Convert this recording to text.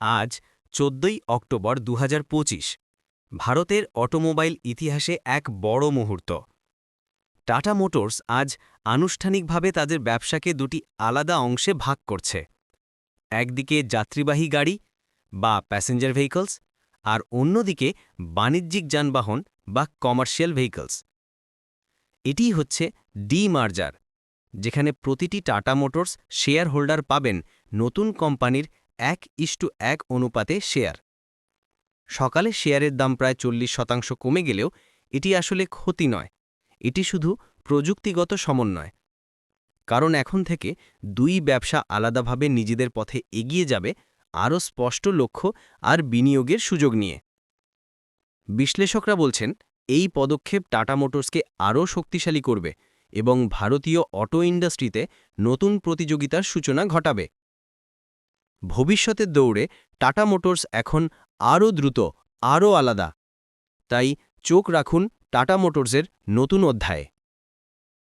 আজ চোদ্দই অক্টোবর দু হাজার পঁচিশ, ভারতের অটোমোবাইল ইতিহাসে এক বড় মুহূর্ত। টাটা মোটরস আজ আনুষ্ঠানিকভাবে তাদের ব্যবসাকে দুটি আলাদা অংশে ভাগ করছে। একদিকে যাত্রীবাহী গাড়ি বা প্যাসেঞ্জার ভেহিকলস আর অন্যদিকে বাণিজ্যিক যানবাহন বা কমার্শিয়াল ভেহিকলস। এটিই হচ্ছে ডি মার্জার যেখানে প্রতিটি টাটা মোটরস শেয়ার হোল্ডার পাবেন নতুন কোম্পানির এক ইস্টু এক অনুপাতে শেয়ার। সকালে শেয়ারের দাম প্রায় চল্লিশ শতাংশ কমে গেলেও এটি আসলে ক্ষতি নয়, এটি শুধু প্রযুক্তিগত সমন্বয়। কারণ এখন থেকে দুই ব্যবসা আলাদাভাবে নিজেদের পথে এগিয়ে যাবে আরও স্পষ্ট লক্ষ্য আর বিনিয়োগের সুযোগ নিয়ে। বিশ্লেষকরা বলছেন, এই পদক্ষেপ টাটা মোটরসকে আরও শক্তিশালী করবে এবং ভারতীয় অটো ইন্ডাস্ট্রিতে নতুন প্রতিযোগিতার সূচনা ঘটাবে। ভবিষ্যতের দৌড়ে টাটা মোটরস এখন আরও দ্রুত, আরও আলাদা। তাই চোখ রাখুন টাটা মোটরসের নতুন অধ্যায়ে।